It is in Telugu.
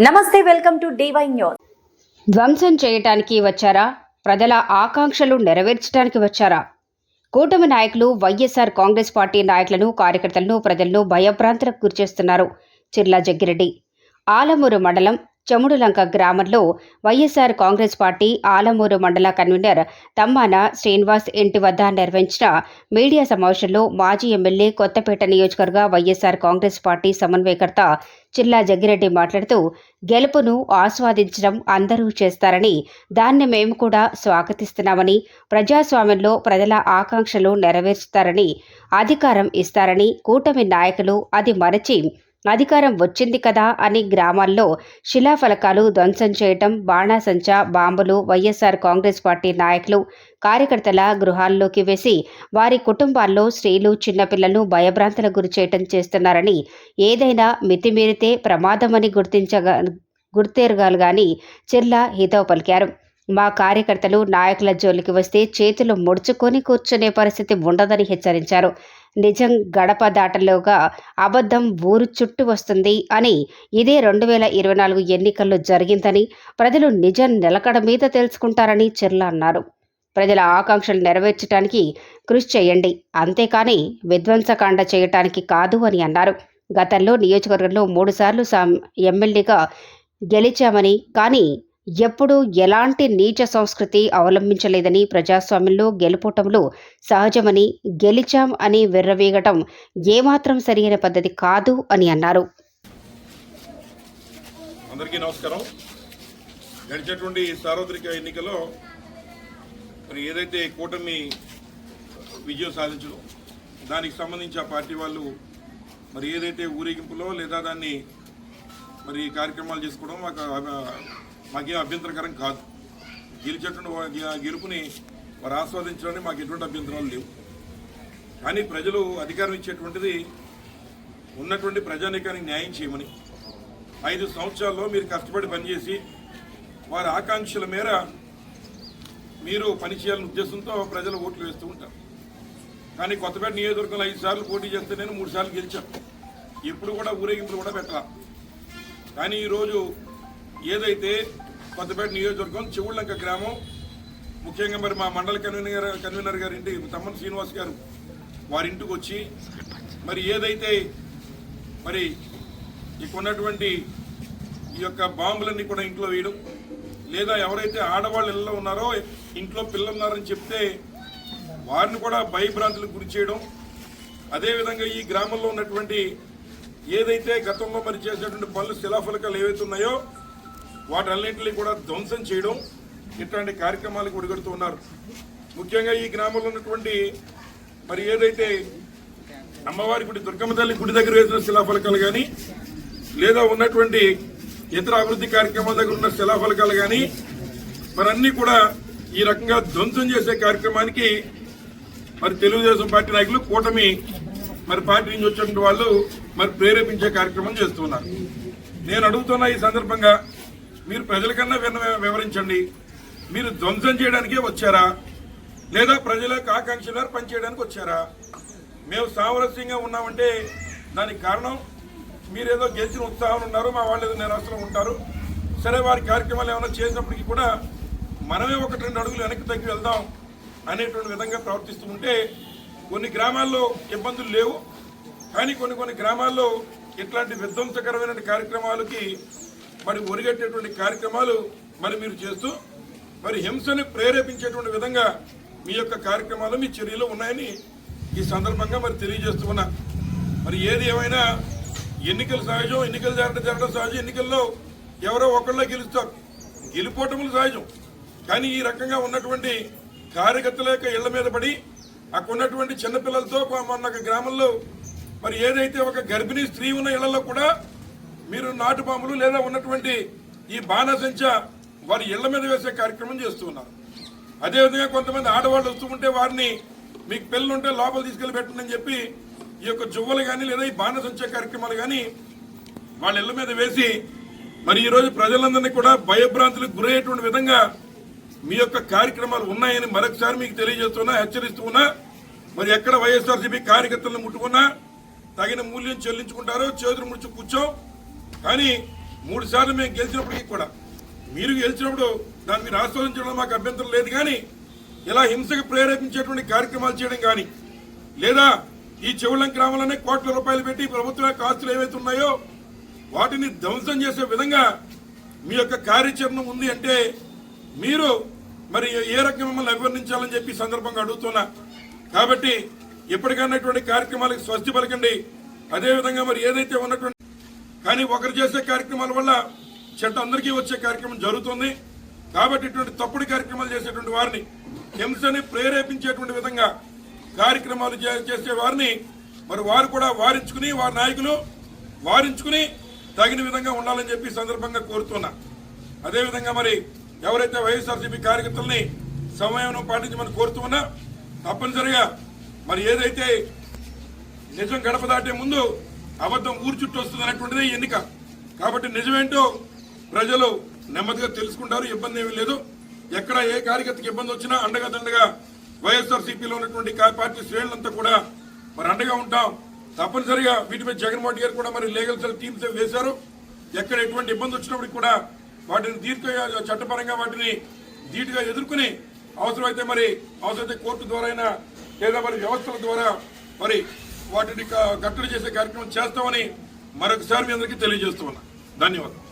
నమస్తే వెల్కమ్ టు డివై న్యూస్. ధ్వంసం చేయటానికి వచ్చారా? ప్రజల ఆకాంక్షలు నెరవేర్చడానికి వచ్చారా? కూటమి నాయకులు వైఎస్ఆర్ కాంగ్రెస్ పార్టీ నాయకులను కార్యకర్తలను ప్రజలను భయభ్రాంతులకు గురిచేస్తున్నారు. చిర్లా జగ్గిరెడ్డి. ఆలమూరు మండలం చముడులంక గ్రామంలో వైఎస్ఆర్ కాంగ్రెస్ పార్టీ ఆలమూరు మండల కన్వీనర్ తమ్మాన శ్రీనివాస్ ఇంటి వద్ద నిర్వహించిన మీడియా సమావేశంలో మాజీ ఎమ్మెల్యే కొత్తపేట నియోజకవర్గ వైఎస్ఆర్ కాంగ్రెస్ పార్టీ సమన్వయకర్త చిల్లా జగ్గిరెడ్డి మాట్లాడుతూ గెలుపును ఆస్వాదించడం అందరూ చేస్తారని దాన్ని మేము కూడా స్వాగతిస్తున్నామని ప్రజాస్వామ్యంలో ప్రజల ఆకాంక్షలు నెరవేరుస్తారని అధికారం ఇస్తారని కూటమి నాయకులు అది మరచి అధికారం వచ్చింది కదా అని గ్రామాల్లో శిలాఫలకాలు ధ్వంసం చేయటం బాణాసంచా బాంబులు వైఎస్ఆర్ కాంగ్రెస్ పార్టీ నాయకులు కార్యకర్తల గృహాల్లోకి వేసి వారి కుటుంబాల్లో స్త్రీలు చిన్నపిల్లలను భయభ్రాంతులకు గురి చేయటం చేస్తున్నారని ఏదైనా మితిమీరితే ప్రమాదమని గుర్తించగా గుర్తెరగాలి కానీ చిర్లా హితవు పలికారు. మా కార్యకర్తలు నాయకుల జోలికి వస్తే చేతులు ముడుచుకొని కూర్చునే పరిస్థితి ఉండదని హెచ్చరించారు. నిజం గడప దాటలోగా అబద్ధం ఊరు చుట్టూ వస్తుంది అని ఇదే రెండు వేల ఇరవై నాలుగు ఎన్నికల్లో జరిగిందని ప్రజలు నిజం నిలకడ మీద తెలుసుకుంటారని చిర్లా అన్నారు. ప్రజల ఆకాంక్షలు నెరవేర్చడానికి కృషి చేయండి అంతేకాని విధ్వంసకాండ చేయటానికి కాదు అని అన్నారు. గతంలో నియోజకవర్గంలో మూడుసార్లు సాం ఎమ్మెల్యేగా గెలిచామని కానీ ఎప్పుడూ ఎలాంటి నీచ సంస్కృతి అవలంబించలేదని ప్రజాస్వామ్యంలో గెలుపోటములు సహజమని గెలిచాం అని విర్రవీగటం ఏమాత్రం సరియైన పద్ధతి కాదు అని అన్నారు. అందరికీ నమస్కారం. గడిచేటువంటి సార్వత్రిక ఎన్నికలో మరి ఏదైతే కూటమి విజయం సాధించడం దానికి సంబంధించి ఆ పార్టీ వాళ్ళు మరి ఏదైతే ఊరేగింపులో లేదా దాన్ని మరి కార్యక్రమాలు చేసుకోవడం మాకు మాకేం అభ్యంతరకరం కాదు. గెలిచేటువంటి గెలుపుని వారు ఆస్వాదించడానికి మాకు ఎటువంటి అభ్యంతరాలు లేవు. కానీ ప్రజలు అధికారం ఇచ్చేటువంటిది ఉన్నటువంటి ప్రజానీకానికి న్యాయం చేయమని ఐదు సంవత్సరాల్లో మీరు కష్టపడి పనిచేసి వారి ఆకాంక్షల మేర మీరు పనిచేయాలనే ఉద్దేశంతో ప్రజలు ఓట్లు వేస్తూ ఉంటారు. కానీ కొత్తపేట నియోజకవర్గంలో ఐదు సార్లు పోటీ చేస్తే నేను మూడు సార్లు గెలిచాను. ఎప్పుడు కూడా ఊరేగింపులు కూడా పెట్టాల. కానీ ఈరోజు ఏదైతే కొత్తపేట నియోజకవర్గం చెవుళ్ళంక గ్రామం ముఖ్యంగా మరి మా మండల కన్వీనర్ కన్వీనర్ గారి ఇంటి తమ్మన్ శ్రీనివాస్ గారు వారింటికి వచ్చి మరి ఏదైతే మరి ఇక్కడ ఉన్నటువంటి ఈ యొక్క బాంబులన్నీ కూడా ఇంట్లో వేయడం లేదా ఎవరైతే ఆడవాళ్ళు ఇళ్ళలో ఉన్నారో ఇంట్లో పిల్లలు ఉన్నారని చెప్తే వారిని కూడా భయభ్రాంతులకు గురి చేయడం అదేవిధంగా ఈ గ్రామంలో ఉన్నటువంటి ఏదైతే గతంలో మరి చేసినటువంటి పనులు శిలాఫలకాలు ఏవైతే ఉన్నాయో వాటన్నింటినీ కూడా ధ్వంసం చేయడం ఇట్లాంటి కార్యక్రమాలకు ఒడిగడుతూ ఉన్నారు. ముఖ్యంగా ఈ గ్రామంలో ఉన్నటువంటి మరి ఏదైతే అమ్మవారి గుడి దుర్గమ్మ తల్లి గుడి దగ్గర వేసిన శిలాఫలకాలు కానీ లేదా ఉన్నటువంటి ఇతర అభివృద్ధి కార్యక్రమాల దగ్గర ఉన్న శిలాఫలకాలు కానీ మరి కూడా ఈ రకంగా ధ్వంసం చేసే కార్యక్రమానికి మరి తెలుగుదేశం పార్టీ నాయకులు కూటమి మరి పార్టీ నుంచి వచ్చినటువంటి వాళ్ళు మరి ప్రేరేపించే కార్యక్రమం చేస్తున్నారు. నేను అడుగుతున్న ఈ సందర్భంగా మీరు ప్రజలకన్నా విన్న- వివరించండి. మీరు ధ్వంసం చేయడానికే వచ్చారా? లేదా ప్రజలకు ఆకాంక్షలు మేర పనిచేయడానికి వచ్చారా? మేము సామరస్యంగా ఉన్నామంటే దానికి కారణం మీరేదో గెలిచిన ఉత్సాహం ఉన్నారు మా వాళ్ళు ఏదో నిరాశలో ఉంటారు. సరే వారి కార్యక్రమాలు ఏమైనా చేసినప్పటికీ కూడా మనమే ఒకటి రెండు అడుగులు వెనక్కి తగ్గి వెళ్దాం అనేటువంటి విధంగా ప్రవర్తిస్తూ ఉంటే కొన్ని గ్రామాల్లో ఇబ్బందులు లేవు. కానీ కొన్ని కొన్ని గ్రామాల్లో ఇట్లాంటి విధ్వంసకరమైన కార్యక్రమాలకి మరి ఒరిగట్టేటువంటి కార్యక్రమాలు మరి మీరు చేస్తూ మరి హింసని ప్రేరేపించేటువంటి విధంగా మీ యొక్క కార్యక్రమాలు మీ చర్యలు ఉన్నాయని ఈ సందర్భంగా మరి తెలియజేస్తూ ఉన్నా. మరి ఏది ఏమైనా ఎన్నికలు సహజం ఎన్నికలు జరగడం జరగడం సహజం ఎన్నికల్లో ఎవరో ఒకళ్ళే గెలుస్తారు. గెలిపోవటములు సహజం. కానీ ఈ రకంగా ఉన్నటువంటి కార్యకర్తల యొక్క ఇళ్ళ మీద పడి అక్కడ ఉన్నటువంటి చిన్నపిల్లలతో మొన్న గ్రామంలో మరి ఏదైతే ఒక గర్భిణీ స్త్రీ ఉన్న ఇళ్ళలో కూడా మీరు నాటు బాంబులు లేదా ఉన్నటువంటి ఈ బాణసంచ వారి ఇళ్ళ మీద వేసే కార్యక్రమం చేస్తున్నారు అదేవిధంగా కొంతమంది ఆడవాళ్ళు వస్తూ ఉంటే వారిని మీకు పెళ్ళి ఉంటే లోపల తీసుకెళ్ళి పెట్టండి చెప్పి ఈ యొక్క జువ్వలు కానీ లేదా ఈ బాణసంచ కార్యక్రమాలు కానీ వాళ్ళ ఇళ్ళ మీద వేసి మరి ఈరోజు ప్రజలందరినీ కూడా భయభ్రాంతులకు గురయ్యేటువంటి విధంగా మీ యొక్క కార్యక్రమాలు ఉన్నాయని మరొకసారి మీకు తెలియజేస్తున్నా హెచ్చరిస్తూ ఉన్నా మరి ఎక్కడ వైఎస్ఆర్సీపీ కార్యకర్తలను ముట్టుకున్నా తగిన మూల్యం చెల్లించుకుంటారో చేతులు ముడుచు కూర్చో కానీ మూడు సార్లు మేము గెలిచినప్పటికీ కూడా మీరు గెలిచినప్పుడు దాన్ని మీరు ఆస్వాదించడం మాకు అభ్యంతరం లేదు కానీ ఇలా హింసకు ప్రేరేపించేటువంటి కార్యక్రమాలు చేయడం కానీ లేదా ఈ చెవులం గ్రామాలనే కోట్ల రూపాయలు పెట్టి ప్రభుత్వ యొక్క ఆస్తులు ఏవైతే ఉన్నాయో వాటిని ధ్వంసం చేసే విధంగా మీ యొక్క కార్యాచరణ ఉంది అంటే మీరు మరి ఏ రకంగా మిమ్మల్ని అభివర్ణించాలని చెప్పి సందర్భంగా అడుగుతున్నా. కాబట్టి ఎప్పటికైనటువంటి కార్యక్రమాలకు స్వస్తి పలకండి. అదేవిధంగా మరి ఏదైతే ఉన్నటువంటి కానీ ఒకరు చేసే కార్యక్రమాల వల్ల చెడ్డ అందరికీ వచ్చే కార్యక్రమం జరుగుతుంది. కాబట్టి ఇటువంటి తప్పుడు కార్యక్రమాలు చేసేటువంటి వారిని హింసని ప్రేరేపించేటువంటి విధంగా కార్యక్రమాలు చే- చేసే వారిని మరి వారు కూడా వారించుకుని వారి నాయకులు వారించుకుని తగిన విధంగా ఉండాలని చెప్పి సందర్భంగా కోరుతున్నా. అదేవిధంగా మరి ఎవరైతే వైఎస్ఆర్సీపీ కార్యకర్తల్ని సమయం పాటించమని కోరుతూ ఉన్నా తప్పనిసరిగా మరి ఏదైతే నిజం గడప దాటే ముందు అబద్ధం ఊరు చుట్టూ వస్తుంది అనేటువంటిది ఎన్నిక. కాబట్టి నిజమేంటో ప్రజలు నెమ్మదిగా తెలుసుకుంటారు ఇబ్బంది ఏమీ లేదు. ఎక్కడ ఏ కార్యకర్తకి ఇబ్బంది వచ్చినా అండగా దండగా వైఎస్ఆర్ సిపిలో ఉన్నటువంటి పార్టీ శ్రేణులంతా కూడా మరి అండగా ఉంటాం. తప్పనిసరిగా వీటిపై జగన్మోహన్ గారు కూడా మరి లీగల్ సెల్ టీమ్స్ వేశారు. ఎక్కడ ఎటువంటి ఇబ్బంది వచ్చినప్పటికి కూడా వాటిని దీర్ఘ చట్టపరంగా వాటిని ధీటుగా ఎదుర్కొని అవసరమైతే మరి అవసరమైతే కోర్టు ద్వారా అయినా లేదా మరి వ్యవస్థల ద్వారా మరి వాటిని క- కట్టడి చేసే కార్యక్రమం చేస్తామని మరొకసారి మీ అందరికీ తెలియజేస్తున్నా ధన్యవాదాలు.